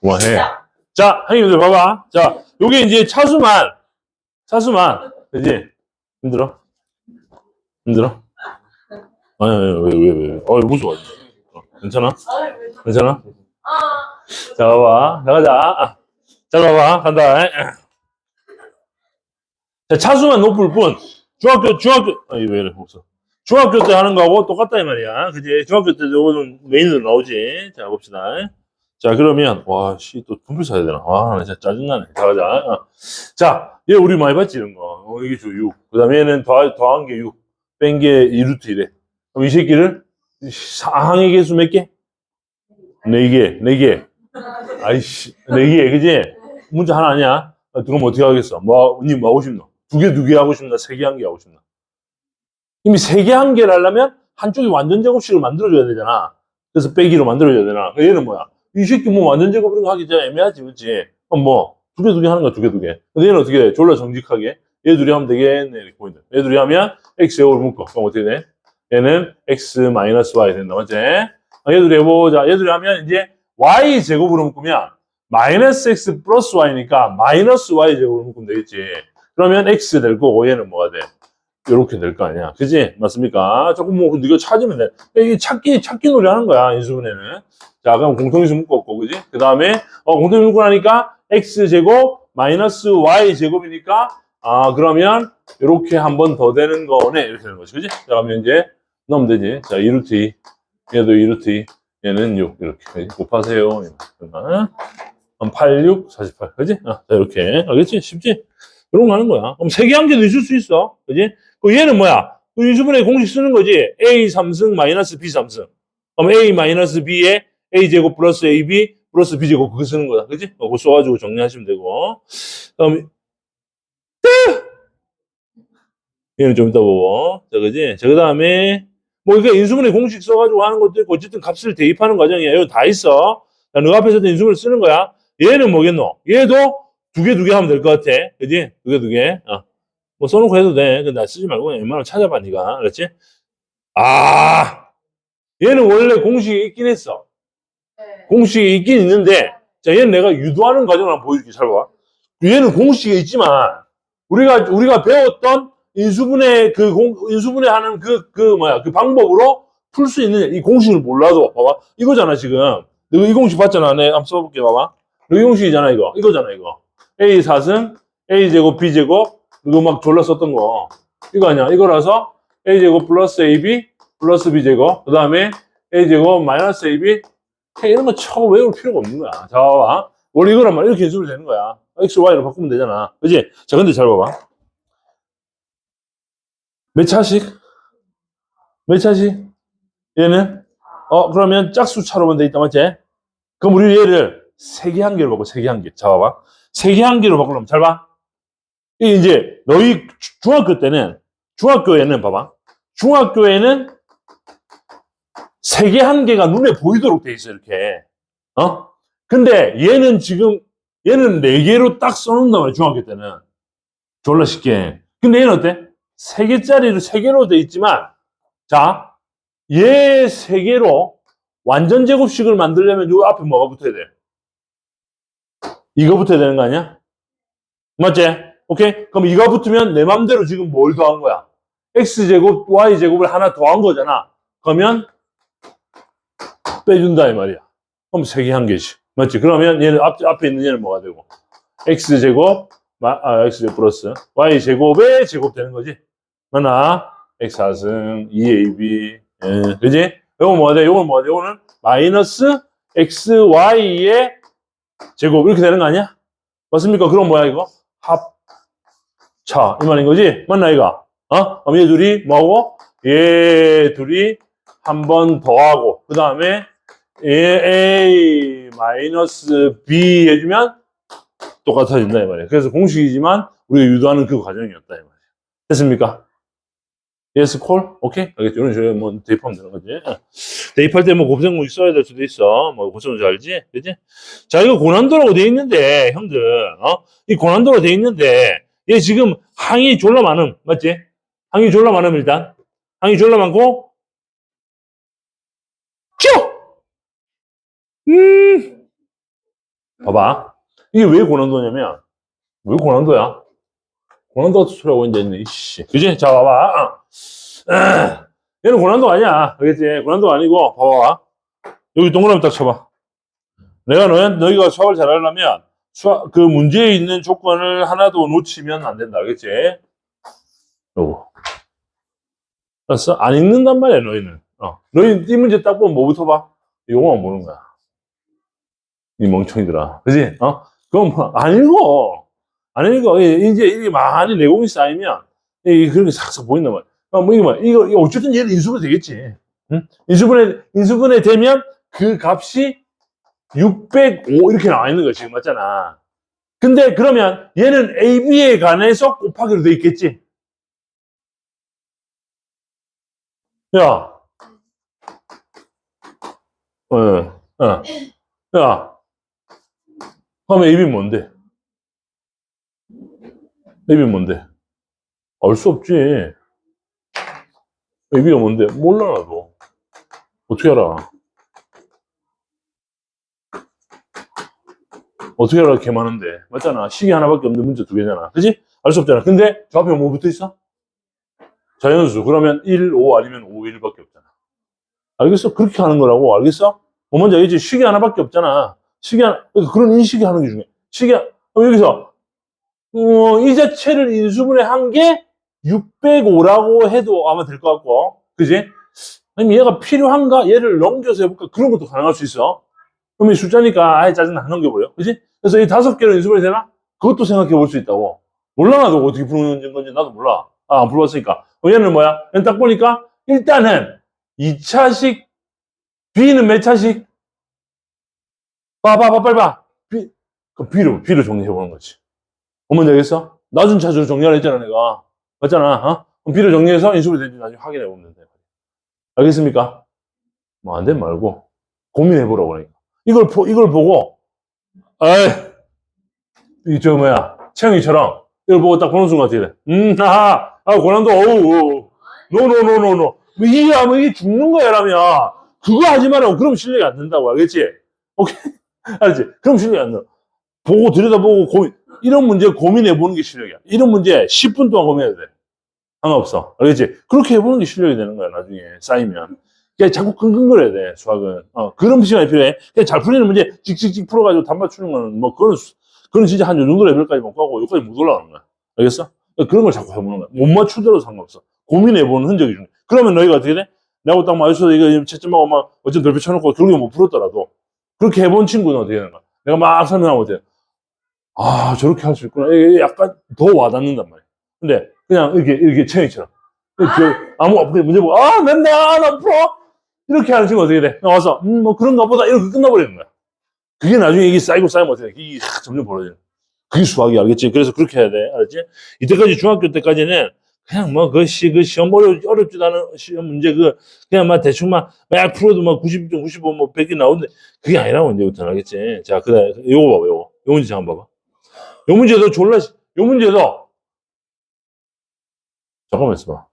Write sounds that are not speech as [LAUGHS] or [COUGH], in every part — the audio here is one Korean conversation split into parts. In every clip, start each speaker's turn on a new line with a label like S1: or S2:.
S1: 그만해. 자, 형님들 봐봐. 자, 요게 이제 차수만, 차수만, 그지? 힘들어? 힘들어? 아니, 아니, 왜, 왜, 왜. 어, 무서워. 어, 괜찮아? 괜찮아? 자, 봐봐. 자, 가자. 아, 자, 봐봐. 간다. 자, 차수만 높을 뿐. 중학교, 중학교, 아니, 왜 이래, 없어. 중학교 때 하는 거하고 똑같다, 이 말이야. 그지? 중학교 때 요거는 메인으로 나오지. 자, 봅시다. 자, 그러면, 와, 씨, 또 분필 사야 되나? 와, 나 진짜 짜증나네. 자, 가자. 어. 자, 얘 우리 많이 봤지, 이런 거. 어, 이게 저 6. 그 다음에 얘는 더, 더한 게 6. 뺀 게 2루트 이래. 그럼 이 새끼를 상항의 개수 몇 개? 4개, 4개. 아이씨, 4개, 그지? 문제 하나 아니야? 아, 그럼 어떻게 하겠어? 뭐, 니뭐 하고 싶노? 두 개, 두 개 하고 싶나? 세 개, 한 개 하고 싶나? 이미 세 개, 한 개를 하려면 한쪽이 완전 제곱식을 만들어줘야 되잖아. 그래서 빼기로 만들어줘야 되나? 얘는 뭐야? 이 새끼 뭐 완전 거 하기 좀 애매하지, 그치? 그럼 뭐, 두 개, 두 개 하는 거야, 두 개, 두 개. 근데 얘는 어떻게 해? 졸라 정직하게. 얘 둘이 하면 되겠네, 이렇게 보인다. 얘 둘이 하면 x 제곱을 묶어. 그럼 어떻게 돼? 얘는 x 마이너스 y 된다, 맞지? 아, 얘 둘이 해보자. 얘 둘이 하면 이제 y 제곱으로 묶으면 마이너스 x 플러스 y니까 마이너스 y 제곱으로 묶으면 되겠지. 그러면 x 될 거고 얘는 뭐가 돼? 이렇게 될 거 아니야. 그지? 맞습니까? 조금 뭐, 이거 찾으면 돼. 이게 찾기, 찾기 놀이 하는 거야, 인수분해는. 자, 그럼 공통인수 묶었고, 그지? 그 다음에, 어, 공통인수 묶고 나니까, x제곱, 마이너스 y제곱이니까, 아, 그러면, 이렇게 한 번 더 되는 거네. 이렇게 되는 거지. 그지? 자, 그러면 이제, 넣으면 되지. 자, 2루트 2. 얘도 2루트 2. 얘는 6. 이렇게. 곱하세요. 그러면, 한 8, 6, 48. 그지? 아, 자, 이렇게. 알겠지? 쉽지? 이런 거 하는 거야. 그럼 세 개 한 개도 있을 수 있어. 그지? 그 얘는 뭐야? 그 인수분해 공식 쓰는 거지. A 3승 마이너스 B 3승. 그럼 A 마이너스 B에 A 제곱 플러스 AB 플러스 B 제곱 그거 쓰는 거다. 그지? 어, 그거 써가지고 정리하시면 되고. 그다음 얘는 좀 이따 보고. 자, 그지? 자, 그 다음에 뭐 이게 인수분해 공식 써가지고 하는 것도 있고 어쨌든 값을 대입하는 과정이야. 이거 다 있어. 자, 너 앞에서도 인수분해 쓰는 거야. 얘는 뭐겠노? 얘도 두 개 두 개 하면 될 것 같아. 그지? 두 개 두 개. 어. 뭐 써놓고 해도 돼. 근데 나 쓰지 말고 웬만하면 찾아봐, 니가. 알았지? 아! 얘는 원래 공식이 있긴 했어. 공식이 있긴 있는데, 자, 얘는 내가 유도하는 과정을 한번 보여줄게. 잘 봐. 얘는 공식이 있지만, 우리가, 우리가 배웠던 인수분해, 그 공, 인수분해 하는 그, 그, 뭐야, 그 방법으로 풀 수 있는 이 공식을 몰라도, 봐봐. 이거잖아, 지금. 너이 공식 봤잖아. 내가 한번 써볼게, 봐봐. 이 공식이잖아, 이거. 이거잖아, 이거. A 4승, A제곱, B제곱, 이거 막 졸라 썼던 거. 이거 아니야. 이거라서 A제곱 플러스 AB 플러스 B제곱. 그 다음에 A제곱 마이너스 AB. 이런 거 처음 외울 필요가 없는 거야. 자, 봐봐. 원래 이거란 말이야. 이렇게 인수를 되는 거야. X, Y로 바꾸면 되잖아. 그지? 자, 근데 잘 봐봐. 몇 차씩? 몇 차씩? 얘는? 어, 그러면 짝수 차로만 돼 있다, 맞지? 그럼 우리 얘를 세 개 한 개로 바꿔, 세 개 한 개. 자, 봐봐. 세 개 한 개로 바꾸려면 잘 봐. 이게 이제 너희 주- 중학교 때는 중학교에는 봐봐 중학교에는 세 개 한 개가 눈에 보이도록 돼 있어 이렇게 어 근데 얘는 지금 얘는 네 개로 딱 써놓는단 말이야 중학교 때는 졸라 쉽게 근데 얘는 어때 세 개짜리로 세 개로 돼 있지만 자 얘 세 개로 완전 제곱식을 만들려면 요 앞에 뭐가 붙어야 돼 이거 붙어야 되는 거 아니야 맞지? 오케이? 그럼 이거 붙으면 내 맘대로 지금 뭘 더한 거야? x제곱, y제곱을 하나 더한 거잖아. 그러면 빼준다 이 말이야. 그럼 세개한 개씩. 맞지? 그러면 얘는 앞, 앞에 있는 얘는 뭐가 되고? x제곱, 마- 아, x제곱 플러스 y제곱의 제곱 되는 거지. 맞나? x4승, 2ab, 예, 그지? 요거 뭐가 돼? 요건 뭐가 돼? 요거는 마이너스 xy의 제곱 이렇게 되는 거 아니야? 맞습니까? 그럼 뭐야 이거? 합차 이 말인 거지? 맞나 이거? 어? 그럼 얘 둘이 뭐하고? 얘 둘이 한 번 더하고 그 다음에 A 마이너스 B 해주면 똑같아진다 이 말이야. 그래서 공식이지만 우리가 유도하는 그 과정이었다 이 말이야. 됐습니까? 예스 콜? 오케이? 알겠지? 이런 식으로 뭐 대입하면 되는 거지. 어. 대입할 때 뭐 곱셈공식 써야 될 수도 있어. 뭐 곱셈공식 알지? 그지? 자, 이거 고난도라고 돼 있는데, 형들, 어? 이 고난도로 돼 있는데, 얘 지금 항이 졸라 많음. 맞지? 항이 졸라 많음, 일단. 항이 졸라 많고, 음, 봐봐. 이게 왜 고난도냐면, 왜 고난도야? 고난도 같은 소리 하고 있는데, 이씨. 그지? 자, 봐봐. 아, 얘는 고난도 아니야. 알겠지? 고난도 아니고, 봐봐. 여기 동그라미 딱 쳐봐. 내가 너, 너희가 수학을 잘 하려면, 수학, 그 문제에 있는 조건을 하나도 놓치면 안 된다. 알겠지? 요거. 알았어? 안 읽는단 말이야, 너희는. 어. 너희 이 문제 딱 보면 뭐부터 봐? 요거만 보는 거야. 이 멍청이들아. 그지? 어? 그건 뭐, 읽어. 이- 이제 이게 많이 내공이 쌓이면, 이 그런 게 싹싹 보인단 말이야. 어, 뭐, 이거, 뭐, 이거, 이거 어쨌든 얘는 인수분 되겠지. 응? 인수분해, 인수분해 되면 그 값이 605 이렇게 나와 있는 거 지금 맞잖아. 근데 그러면 얘는 AB에 관해서 곱하기로 돼 있겠지. 야. 어, 어. 야. 그러면 AB 뭔데? AB 뭔데? 알 수 없지. AB가 뭔데? 몰라, 나도. 어떻게 알아? 어떻게 알아, 개 많은데. 맞잖아. 시계 하나밖에 없는 문제 두 개잖아. 그지? 알 수 없잖아. 근데 저 앞에 뭐 붙어 있어? 자연수. 그러면 1, 5 아니면 5, 1밖에 없잖아. 알겠어? 그렇게 하는 거라고. 알겠어? 뭐 먼저 알겠지? 시계 하나밖에 없잖아. 하나, 그러니까 그런 인식이 하는 게 중요해. 어, 여기서, 어, 이 자체를 인수분해 한 게 605라고 해도 아마 될 것 같고. 그지? 아니면 얘가 필요한가? 얘를 넘겨서 해볼까? 그런 것도 가능할 수 있어. 그럼 이 숫자니까 아예 짜증나 넘겨버려. 그지? 그래서 이 다섯 개로 인수분해 되나? 그것도 생각해 볼 수 있다고. 몰라, 나도 어떻게 푸는 건지 나도 몰라. 아, 안 풀어봤으니까. 어, 얘는 뭐야? 얘는 딱 보니까 일단은 2차식, B는 몇 차식? 봐, 봐, 봐, 빨리 봐. B, 그 B로, B로 정리해보는 거지. 어머니 알겠어? 낮은 차수로 정리하라 했잖아, 내가. 맞잖아, 어? 그럼 B로 정리해서 인수분해 되는지 나중에 확인해보면 돼. 알겠습니까? 뭐, 안 되면 말고, 고민해보라고 그러니까. 이걸, 보, 이걸 보고, 아이, 이, 저, 뭐야, 채영이처럼, 이걸 보고 딱 보는 순간 어떻게 돼? 음, 하하, 아, 고난도, 어우, 어우, 노노노노노. 뭐 이게, 하면 이게 죽는 거야, 라면. 그거 하지 말라고. 그럼 실력이 안 된다고. 알겠지? 오케이? 알지? 그럼 실력이 안 나. 보고, 들여다보고, 고민. 이런 문제 고민해보는 게 실력이야. 이런 문제 10분 동안 고민해야 돼. 상관없어. 알겠지? 그렇게 해보는 게 실력이 되는 거야, 나중에. 쌓이면. 그냥 자꾸 끙끙거려야 돼, 수학은. 어, 그런 시간이 필요해. 그냥 잘 풀리는 문제 찍찍찍 풀어가지고 답 맞추는 거는 뭐, 수- 그건 진짜 한 요 정도 레벨까지 못 가고, 여기까지 못 올라가는 거야. 알겠어? 그런 걸 자꾸 해보는 거야. 못 맞추더라도 상관없어. 고민해보는 흔적이 중요해. 그러면 너희가 어떻게 돼? 내하고 딱 마주쳐서 이거 채점하고 막, 어쩜 별표 쳐놓고 결국에 못 풀었더라도, 그렇게 해본 친구는 어떻게 되는 거야? 내가 막 설명하면 돼? 아, 저렇게 할 수 있구나. 약간 더 와닿는단 말이야. 근데, 그냥 이렇게, 이렇게 체형이처럼. 이렇게 아무, 그냥 문제 보고, 아, 맨날, 아, 나 풀어! 이렇게 하는 친구 어떻게 돼? 와서, 음, 뭐 그런가 보다. 이렇게 끝나버리는 거야. 그게 나중에 이게 쌓이고 쌓이면 어떻게 돼? 이게 싹 점점 벌어지는 거야. 그게 수학이야. 알겠지? 그래서 그렇게 해야 돼. 알았지? 이때까지 중학교 때까지는 그냥 뭐, 그 시, 그 시험 어렵, 어렵지도 않은 시험 문제 그, 그냥 막 대충 막, 막 풀어도 막 90점, 95, 뭐 100개 나오는데, 그게 아니라고, 이제부터는. 알겠지? 자, 그래. 요거 봐봐, 요거. 요 문제 잠깐 봐봐. 요 문제도 졸라, 시- 요 문제도, 잠깐만 있어봐.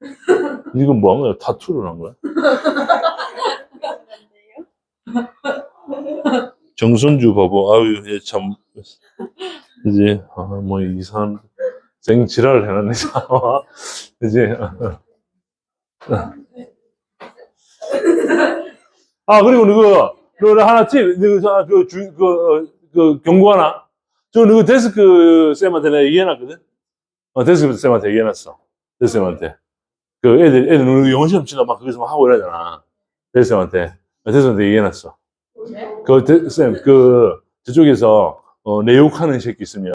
S1: [LAUGHS] 이건 뭐 한 거야? 타투를 한 거야? [LAUGHS] 정선주 바보, 아유, 얘 참, 이제, 아, 뭐, 이 사람, 생 지랄을 해놨네, 참. [LAUGHS] 이제, 어, 어. 아, 그리고 너그, 너 하나 팁, 너, 저, 그, 주, 그, 어, 그, 경고 하나. 저, 너그 데스크 쌤한테 내가 얘기해놨거든? 어, 데스크 쌤한테 얘기해놨어. 데스크 쌤한테. 그 애들, 애들 너 영어 시험 치다 막 거기서 막 하고 이러잖아. 데스크 쌤한테. 데스크 쌤한테 얘기해놨어. 그, 데- 쌤, 그, 저쪽에서, 어, 내 욕하는 새끼 있으면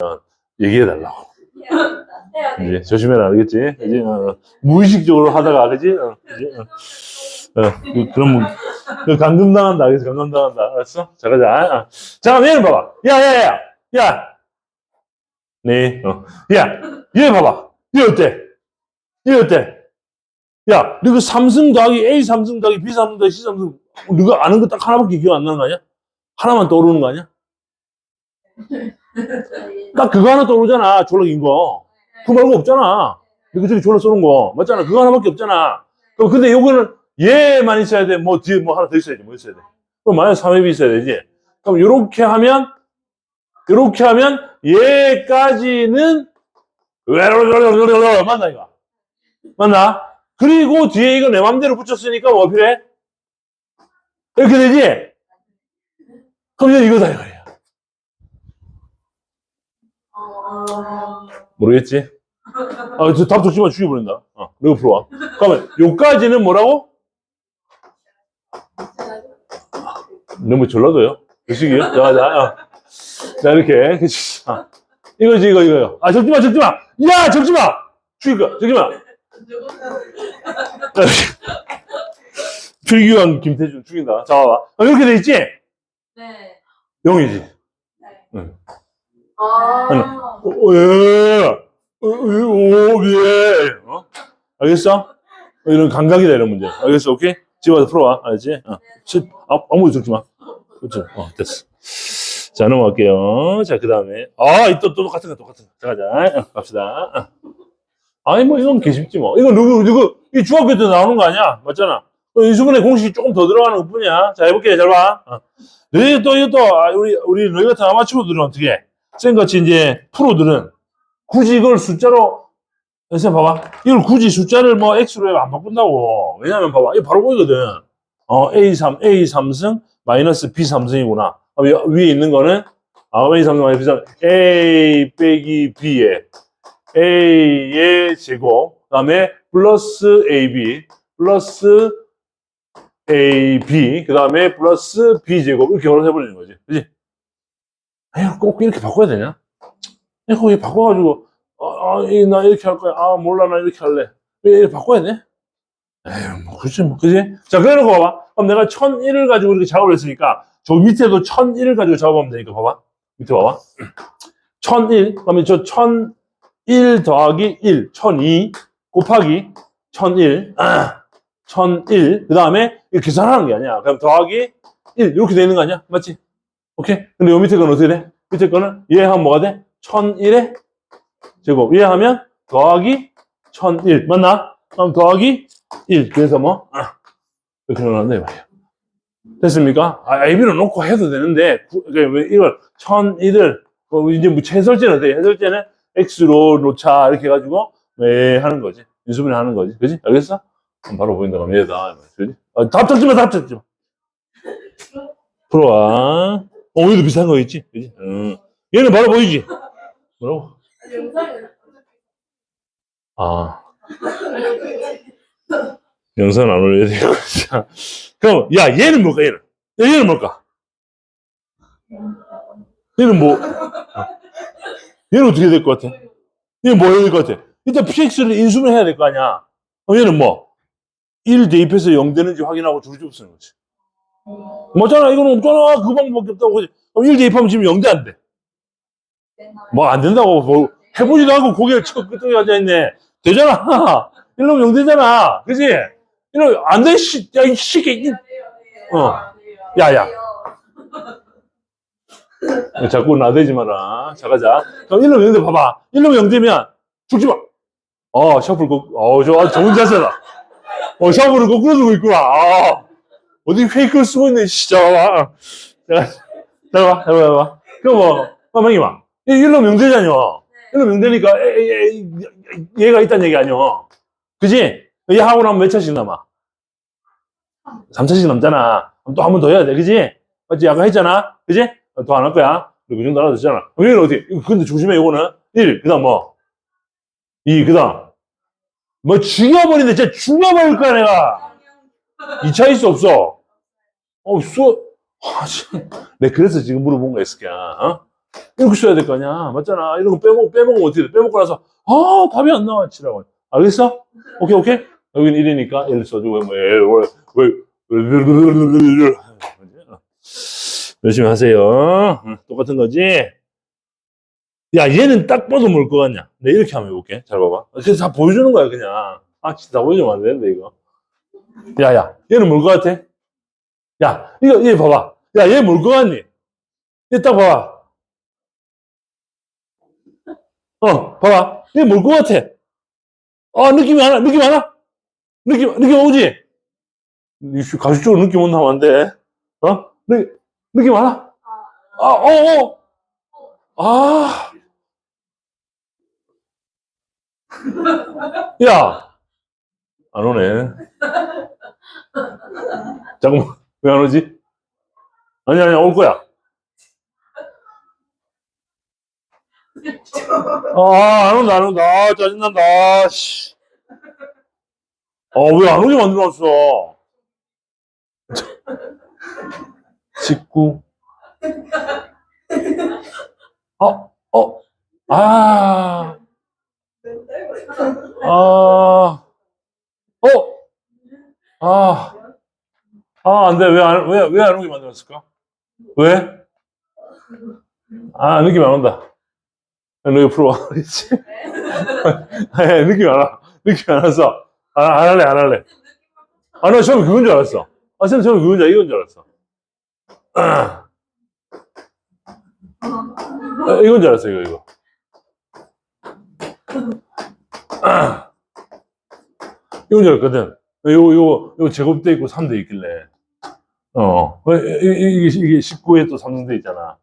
S1: 얘기해달라고. 이제 조심해라, 알겠지? 이제, 어, 무의식적으로 하다가, 그지? 어, 이제, 어, 어, 그, 그런, 문- 그 감금 당한다, 알겠어? 감금 당한다. 알았어? 자, 가자. 아. 자, 얘는 봐봐. 야, 야, 야, 야! 네, 어. 야, 얘 봐봐. 얘 어때? 얘 어때? 야, 너그 삼승 더하기 A 삼승 더하기 B 삼승 더하기 C 삼승, 너가 아는 거 딱 하나밖에 기억 안 나는 거 아니야? 하나만 떠오르는 거 아니야? [LAUGHS] 딱 그거 하나 떠오르잖아, 졸라 긴 거. 그거 말고 없잖아. 저기 졸라 쏘는 거. 맞잖아. 그거 하나밖에 없잖아. 그럼 근데 요거는 얘만 있어야 돼. 뭐 뒤에 뭐 하나 더 있어야 돼. 뭐 있어야 돼. 그럼 만약 3앱이 있어야 되지. 그럼 요렇게 하면 이렇게 하면 얘까지는 [LAUGHS] 맞나 이거? 맞나? 그리고 뒤에 이거 내 맘대로 붙였으니까 뭐 필요해? 이렇게 되지? 그럼 이제 이거다 이거야. 모르겠지? 아, 저답 좋지만 죽여버린다. 어, 이거 풀어와. 그러면 요까지는 뭐라고? 너무 전라도요? 그 시기요? 자, 자, 어. 자, 이렇게. 그치. 아, 이거지, 이거, 이거요. 아, 적지 마, 적지 마! 야, 적지 마! 죽일 거야, 적지 마! 필기왕 김태준 죽인다. 자, 봐봐. 아, 이렇게 돼 있지?
S2: 네.
S1: 0이지.
S2: 아.
S1: 어, 예. 어, 예, 오, 예. 어? 알겠어? 어, 이런 감각이다, 이런 문제. 알겠어? 오케이? 집에 와서 풀어와. 알지? 어. 시, 아, 아무도 적지 마. 그렇죠? 어, 됐어. 자, 넘어갈게요. 자, 그 다음에. 아, 이 또, 또 똑같은 거, 똑같은 거. 자, 가자. 어, 갑시다. 어. 아니, 뭐, 이건 개쉽지 뭐. 이거 누구, 누구, 이 중학교 때 나오는 거 아니야? 맞잖아. 어, 인수분해 공식이 조금 더 들어가는 것 뿐이야. 자, 해볼게. 잘 봐. 어. 너희 또, 이거 또, 아, 우리, 우리, 너희 같은 아마추어들은 어떻게 해? 쌤같이 이제 프로들은 굳이 이걸 숫자로 선생님 봐봐. 이걸 굳이 숫자를 뭐 x로 안 바꾼다고. 왜냐면 봐봐. 이거 바로 보이거든. 어 a3 a3승 마이너스 b3승이구나. 위에 있는 거는 아 a3승 마이너스 b3 a 빼기 b의 a의 제곱. 그 다음에 플러스 ab 플러스 ab 그 다음에 플러스 b 제곱. 이렇게 걸어서 해버리는 거지. 그지 에휴, 꼭 이렇게 바꿔야 되냐? 에휴, 거기 바꿔가지고, 아, 아, 이, 나 이렇게 할 거야. 아, 몰라, 나 이렇게 할래. 왜 이렇게 바꿔야 돼? 에휴, 뭐, 그렇지, 뭐, 그지? 자, 그래 놓고 봐봐. 그럼 내가 1001을 가지고 이렇게 작업을 했으니까, 저 밑에도 1001을 가지고 작업하면 되니까, 봐봐. 밑에 봐봐. [CLEARS THROAT] 1001, 그러면 저 1001 더하기 1, 1002 곱하기 1001, 아, 1001, 그 다음에 이렇게 계산하는 게 아니야. 그럼 더하기 1, 이렇게 되는 거 아니야? 맞지? 오케이? 근데 요 밑에 거는 어떻게 돼? 밑에 거는 얘 하면 뭐가 돼? 1001에 제곱. 얘 하면 더하기 1001. 맞나? 그럼 더하기 1. 그래서 뭐? 아, 이렇게 나온다, 이 말이야. 됐습니까? 아, AB로 놓고 해도 되는데, 구- 그왜 이걸 1001을, 뭐 이제 뭐 해설제는 어때? 해설제는 X로 놓자, 이렇게 해가지고, 왜 하는 거지? 인수분해 하는 거지. 그지? 알겠어? 그럼 바로 보인다. 그럼 얘다. 그지? 아, 답 적지 마, 답 적지 마. [LAUGHS] 풀어와. 어, 얘도 비슷한 거 있지? 그지? 응. 얘는 바로 보이지? 뭐라고? 아. 영상 안 올려야 되고. 자, 그럼, 야, 얘는 뭘까, 얘는? 야, 얘는 뭘까? 얘는 뭐, 어. 얘는 어떻게 될 것 같아? 얘는 뭐 해야 될 것 같아? 일단 PX를 인수를 해야 될 거 아니야? 그럼 얘는 뭐? 1 대입해서 0 되는지 확인하고 줄줄 쓰는 거지. 맞잖아, 이거는 없잖아. 그 방법밖에 없다고. 그럼 1 대입하면 지금 0대 안 돼. 뭐 안 된다고 뭐 해보지도 않고 고개를 치고 끄떡이 앉아있네. 되잖아. [LAUGHS] 이러면 0 되잖아. 그지? 이러면 안 돼, 씨. 야, 이. 이- 어. 야, 야. 자꾸 나대지 마라. 자, 가자. 그럼 1로 0대 봐봐. 1로 0대면 죽지 마. 어, 셔플 거, 어, 저, 아, 좋은 자세다. 어, 셔플을 거꾸로 들고 있구나. 아, 어디 페이크를 쓰고 있네, 진짜. 자, 자, 봐, 해봐, 해봐. 그럼 뭐, 가만히 봐. 1로 0대잖여. 1로 0대니까 얘가 있다는 얘기 아니야. 그지? 얘 하고 나면 몇 차씩 남아? 3차씩 남잖아. 그럼 또 한 번 더 해야 돼. 그지? 맞지? 아까 했잖아. 그지? 더 안 할 거야. 그 정도 알아듣잖아. 그럼 얘는 어디? 근데 조심해, 이거는. 1, 그 다음 뭐? 2, 그 다음. 뭐 죽여버린다. 진짜 죽여버릴 거야, 내가. 2차 있어, 없어? 없어. 아, 참. 내가 그래서 지금 물어본 거야, 스키야. 어? 이렇게 써야 될 거 아니야. 맞잖아. 이런 거 빼먹, 빼먹으면 어떻게 돼? 빼먹고 나서, 아, 답이 안 나와. 치라고. 알겠어? 오케이, 오케이? 여기는 1이니까 1 써주고, 뭐, 왜, 왜, 왜, 열심히 하세요. 응, 똑같은 거지? 야, 얘는 딱 봐도 뭘 것 같냐? 내 이렇게 한번 해볼게. 잘 봐봐. 그래서 다 보여주는 거야, 그냥. 아, 진짜 다 보여주면 안 되는데, 이거. 야, 야, 얘는 뭘 것 같아? 야, 이거, 얘 봐봐. 야, 얘 뭘 것 같니? 얘 딱 봐봐. 어, 봐봐. 얘 뭘 것 같아? 아, 느낌이 안 와, 느낌 안 와? 느낌, 느낌 오지? 가식적으로 느낌 못 나면 안 돼. 어? 느, 느낌 안 와? 아, 어, 어. 아. [LAUGHS] 야! 안 오네. 잠깐만, 왜 안 오지? 아니, 아니, 올 거야. 아, 안 온다, 안 온다. 아, 짜증난다. 아, 씨. 아, 왜 안 오게 만들어놨어? 19. 어, 어, 아, 아, 어, 아, 아, 안 돼. 왜 안, 왜, 왜 안 오게 만들었을까? 왜? 아, 느낌 안 온다. 야, 너 이거 풀어봐. 그렇지? 아, 느낌 안 와. 느낌 안 왔어. 안, 안 할래, 안 할래. 아, 나 처음에 그건 줄 알았어. 아, 쌤 처음에 그건 줄, 이건 줄 알았어. [CLEARS THROAT] 아, 이건 줄 알았어, 이거, 이거. [CLEARS THROAT] 아, 이건 줄 알았거든. 요거, 요거, 요거 제곱돼 있고 3대 있길래. 어, 이- 이- 이게, 이게 19에 또 3대 있잖아.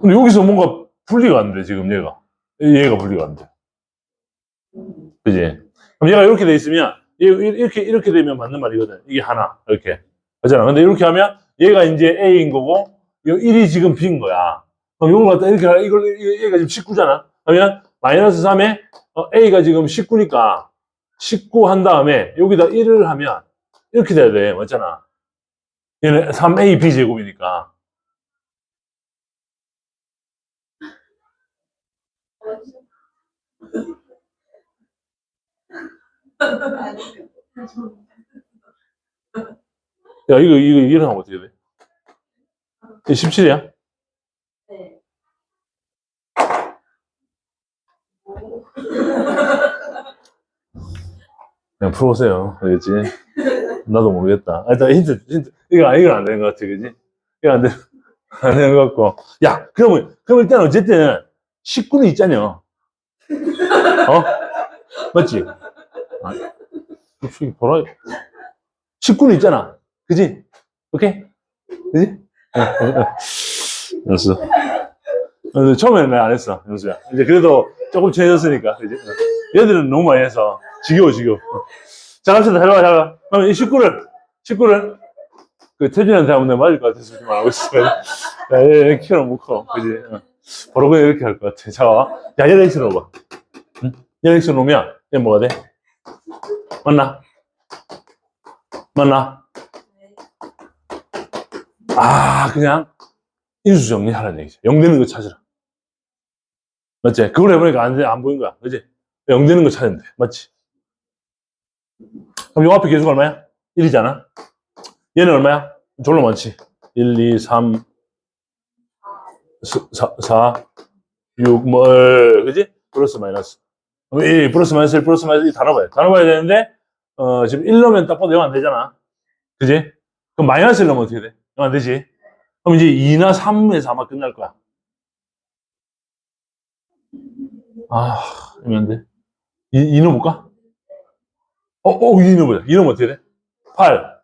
S1: 근데 여기서 뭔가 분리가 안 돼, 지금 얘가. 얘가 분리가 안 돼. 그지? 그럼 얘가 이렇게 돼 있으면, 얘 이렇게, 이렇게 되면 맞는 말이거든. 이게 하나, 이렇게. 그잖아. 근데 이렇게 하면 얘가 이제 A인 거고, 요 1이 지금 B인 거야. 그럼 이걸 갖다 이렇게. 이걸, 얘가 지금 19잖아. 그러면 마이너스 3에 A가 지금 19니까 19 한 다음에 여기다 1을 하면 이렇게 돼야 돼. 맞잖아. 얘는 3AB 제곱이니까. 야, 이거, 이거, 일어나면 어떻게 돼? 17이야?
S2: 네. [LAUGHS]
S1: 그냥 풀어보세요. 알겠지? [LAUGHS] 나도 모르겠다. 아, 일단 힌트, 힌트. 이거, 이건 안 되는 것 같아. 그지? 이거 안 되, [LAUGHS] 안 되는 것 같고. 야, 그러면, 그럼 일단 어쨌든 19는 있잖여. 어? 맞지? 아, 혹시 보라, 19는 있잖아. 그지? 오케이? 그지? 어, 어, 어. 알았어. 어, 처음에는 내가 안 했어, 영수야. 이제 그래도 조금 친해졌으니까, 그지? 어. 얘들은 너무 많이 해서 지겨워, 지겨워. 자, 갑시다. 잘 봐, 잘 봐. 그럼 이 19를, 19를, 그 태준이한테 하면 내가 맞을 것 같아서 지금 하고 있어. 야, 얘, 얘 키는 못 커. 그지? 어. 바로 그냥 이렇게 할 것 같아. 자, 와. 야, 얘 X 놓아봐. 응? 얘 X 놓으면, 얘 뭐가 돼? 맞나? 맞나?
S2: 네.
S1: 아, 그냥 인수 정리하라는 얘기죠. 0 되는 거 찾으라. 맞지? 그걸 해보니까 안, 돼- 안 보인 거야. 그지? 0 되는 거 찾으면 돼. 맞지? 그럼 요 앞에 계수가 얼마야? 1이잖아? 얘는 얼마야? 졸로 많지? 1, 2, 3, 4, 4 6, 뭐, 어, 그지? 플러스 마이너스. 그럼 이 플러스 마이너스 1, 플러스 마이너스 1다 넣어봐야 돼. 다 넣어봐야 되는데, 어, 지금 1 넣으면 딱 봐도 0 안 되잖아. 그지? 그럼 마이너스 1 넣으면 어떻게 돼? 0 안 되지? 그럼 이제 2나 3에서 아마 끝날 거야. 아, 이면 안 돼. 2, 2 넣어볼까? 어, 어, 2 넣어보자. 2 넣으면 어떻게 돼? 8,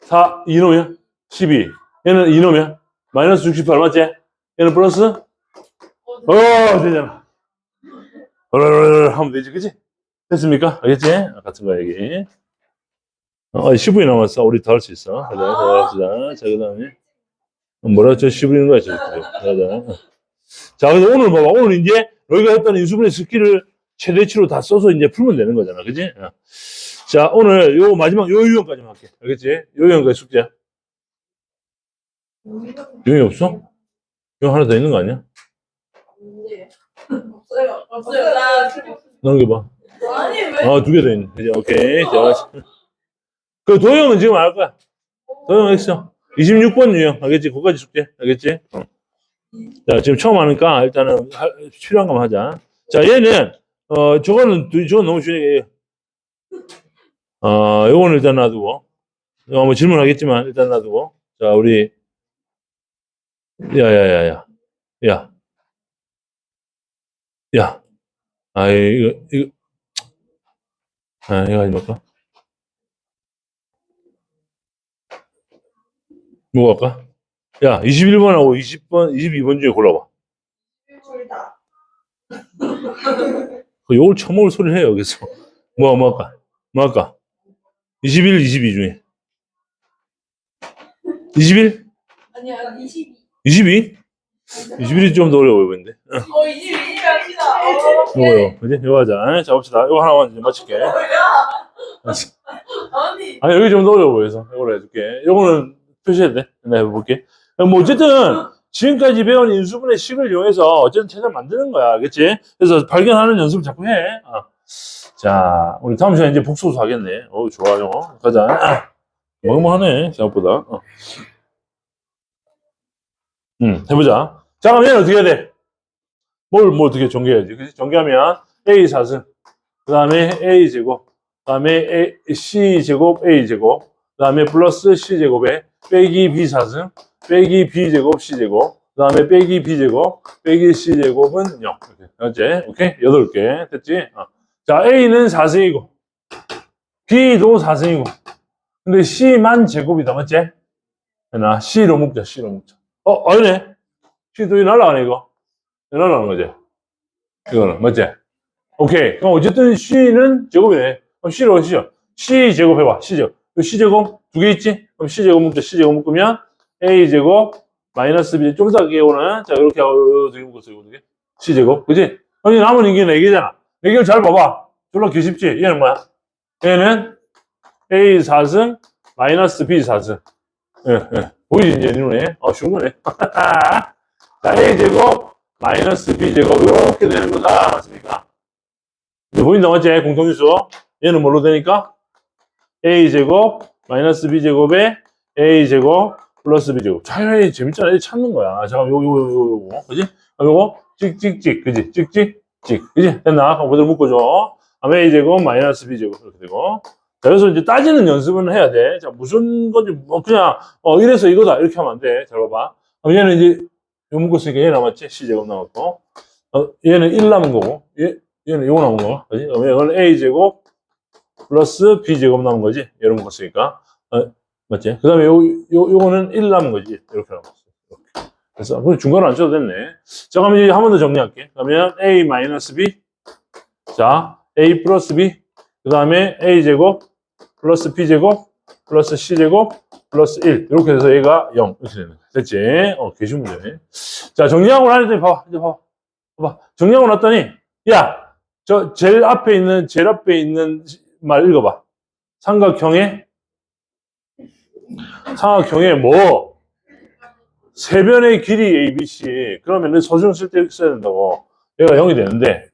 S1: 4, 2 넣으면 12. 얘는 2 넣으면 마이너스 68, 맞지? 얘는 플러스? 어, 되잖아. 얼얼얼 하면 되지, 그지? 됐습니까? 알겠지? 아, 같은 거야, 여기. 어, 10분이 남았어. 우리 더 할 수 있어. 가자, 더 합시다. 자, 그 다음에. 뭐라, 저 10분인 거야, 저. 가자. 자, 그래서 오늘 봐봐. 오늘 이제 여기가 했던 인수분해 스킬을 최대치로 다 써서 이제 풀면 되는 거잖아. 그지? 어. 자, 오늘 요 마지막 요 유형까지만 할게. 알겠지? 요 유형까지 숙제. 유형이 없어? 유형 하나 더 있는 거 아니야?
S2: 문제. 없어요. 없어요. 나.
S1: 넘겨봐.
S2: 아니 왜?
S1: 아, 두 개 더 있네. 그지? 오케이. 자, 그 도형은 지금 알 거야. 도형 했어. 26번 유형. 알겠지? 그거까지 숙제. 알겠지? 어. 자, 지금 처음 하니까 일단은 할- 필요한 것만 하자. 자, 얘는, 어, 저거는, 두- 저건 너무 쉬우니까, 어, 요거는 일단 놔두고. 어, 뭐 질문하겠지만, 일단 놔두고. 자, 우리, 야, 야, 야, 야. 야. 야. 아, 이거, 이거. 아, 이거 하지 말까? 뭐 할까? 야, 21번하고 20번, 22번 중에 골라봐. 그 욕을 처먹을 소리를 해요, 여기서. [LAUGHS] 뭐, 뭐 할까? 뭐 할까? 21, 22 중에. 21?
S2: 아니 아니 22.
S1: 22? 21이 좀 더 어려워 보이는데.
S2: 어 22이 합시다. 어,
S1: 이거요. 그지? 이거 하자. 자, 봅시다. 이거 하나만 이제 맞출게. [LAUGHS]
S2: 아니
S1: 아니, 여기 좀 더 어려워 보여서. 이걸로 해줄게. 이거는 표시해도 돼? 내가 해볼게. 뭐, 어쨌든, 지금까지 배운 인수분해 식을 이용해서 어쨌든 최대한 만드는 거야. 알겠지? 그래서 발견하는 연습을 자꾸 해. 어. 자, 우리 다음 시간에 이제 복소수 하겠네. 어우, 좋아요. 가자. [CLEARS THROAT] 뭐뭐하네, 생각보다. 어. 음, 해보자. 자, 그럼 얘는 어떻게 해야 돼? 뭘, 뭐 어떻게 전개해야지? 그치? 전개하면 A 사승, 그 다음에 A 제곱, 그 다음에 C 제곱, A 제곱, 그 다음에 플러스 C 제곱에 빼기 B 사승, 빼기 B 제곱, C 제곱, 그 다음에 빼기 B 제곱, 빼기 C 제곱은 0. 이렇게. 오케이? 8개. 됐지? 어. 자, A는 4승이고, B도 4승이고, 근데 C만 제곱이다. 맞지? 나 C로 묶자, C로 묶자. 어, 아니네. C도 이 날라가네, 이거. 이 날라가는 거지? 이거는, 맞지? 오케이. 그럼 어쨌든 C는 제곱이네. 그럼 C로 하시죠. C 제곱 해봐. C 제곱. 그 C 제곱 두 개 있지? 그럼 C 제곱 묶자. C 제곱 묶으면 A 제곱 마이너스 B. 좀 이따 깨우는. 자, 이렇게 하고, 어떻게 묶었어, 이거 두 개? C 제곱. 그지? 아니, 남은 이게 네 개잖아. 네 개를 잘 봐봐. 졸라 개 쉽지? 얘는 뭐야? 얘는 A 4승 마이너스 B 4승. 예, 예. 보이지, 이제, 눈에? 어, 쉬운 거네. [LAUGHS] 자, A 제곱 마이너스 B 제곱. 이렇게 되는 거다. 맞습니까? 이제 보인다, 맞지? 공통인수. 얘는 뭘로 되니까? A 제곱 마이너스 B 제곱에 A 제곱 플러스 제곱. 차라리 재밌잖아. 찾는 거야. 잠깐, 요거, 요거, 요거, 요거. 그지? 아, 요거, 찍, 찍, 찍. 그지? 찍, 찍, 찍. 그지? 됐나? 그대로 묶어줘. A 제곱 마이너스 B 제곱. 이렇게 되고. 자, 그래서 이제 따지는 연습은 해야 돼. 자, 무슨 건지, 뭐, 그냥, 어, 이래서 이거다. 이렇게 하면 안 돼. 잘 봐봐. 그럼 얘는 이제, 요 묶었으니까 얘 남았지? C 제곱 남았고. 어, 얘는 1 남은 거고. 얘, 얘는 요거 남은 거. 그지? 그럼 이건 A 제곱 플러스 B 제곱 남은 거지? 얘를 묶었으니까. 어, 맞지? 그 다음에 요, 요, 요거는 1 남은 거지? 이렇게 남았어. 이렇게. 그래서, 그럼 중간을 안 쳐도 됐네. 자, 그러면 이제 한 번 더 정리할게. 그러면 A 마이너스 B. 자, A 플러스 B. 그 다음에 A 제곱 플러스 B 제곱 플러스 C 제곱 플러스 1. 이렇게 해서 얘가 0. 이렇게 되는 거야. 됐지? 어, 개쉬운 문제네. 자, 정리하고 나니까 봐봐. 이제 봐봐. 봐봐. 정리하고 났더니, 야, 저 제일 앞에 있는, 제일 앞에 있는 말 읽어봐. 삼각형의, 삼각형의 뭐, 세변의 길이 ABC. 그러면은 서중 쓸때 써야 된다고. 얘가 0이 되는데,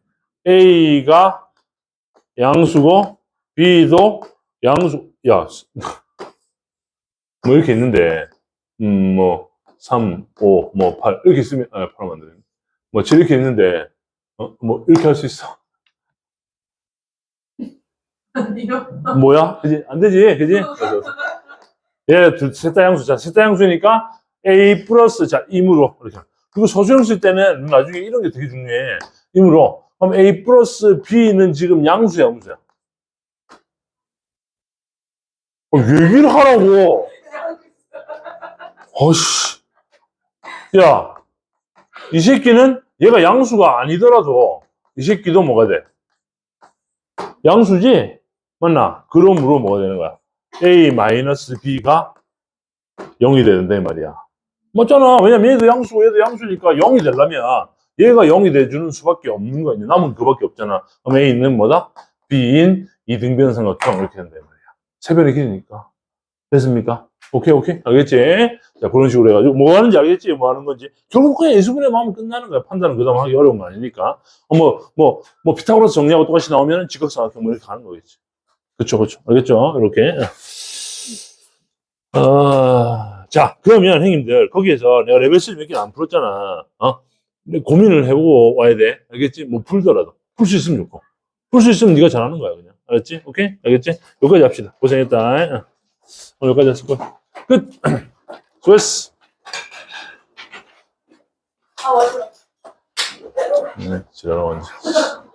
S1: A가 양수고, B도 양수, 야, 뭐 이렇게 있는데, 음, 뭐, 3, 5, 뭐, 8, 이렇게 쓰면, 아, 8하면 안 되네. 뭐, 7 이렇게 있는데, 어, 뭐, 이렇게 할 수 있어. 뭐야? 그지? 안 되지? 그지? [LAUGHS] 둘, 셋다 양수. 자, 셋다 양수니까 A 플러스, 자, 임으로. 이렇게. 그리고 소수형 쓸 때는 나중에 이런 게 되게 중요해. 임으로. 그럼 A 플러스 B는 지금 양수야, 양수야. 어, 얘기를 하라고. 어씨. 야, 이 새끼는 얘가 양수가 아니더라도 이 새끼도 뭐가 돼? 양수지? 맞나? 그러므로 뭐가 되는 거야? A 마이너스 B가 0이 되는데 말이야. 맞잖아. 왜냐면 얘도 양수고 얘도 양수니까 0이 되려면 얘가 0이 돼주는 수밖에 없는 거 아니야. 남은 그밖에 없잖아. 그럼 A는 뭐다? B인 이등변 삼각형 이렇게 된단 말이야. 세변의 길이니까. 됐습니까? 오케이, 오케이. 알겠지? 자, 그런 식으로 해가지고, 뭐 하는지 알겠지? 뭐 하는 건지. 결국 그냥 예수분의 마음은 끝나는 거야. 판단은 그 다음 하기 어려운 거 아니니까. 어, 뭐, 뭐, 뭐, 피타고라스 정리하고 똑같이 나오면 은 직각삼각형 뭐 이렇게 가는 거겠지. 그쵸, 그쵸. 알겠죠? 이렇게. 어, 자, 그러면 형님들, 거기에서 내가 레벨 3몇개 안 풀었잖아. 어? 근데 고민을 해보고 와야 돼. 알겠지? 뭐 풀더라도. 풀 수 있으면 좋고. 풀 수 있으면 네가 잘하는 거야, 그냥. 알겠지? 오케이? 알겠지? 여기까지 합시다. 고생했다. 어. 오늘 여기까지 했을 거야. 끝. [CLEARS THROAT] 수고했어.
S2: 아.
S1: 네, 지랄하고 앉아.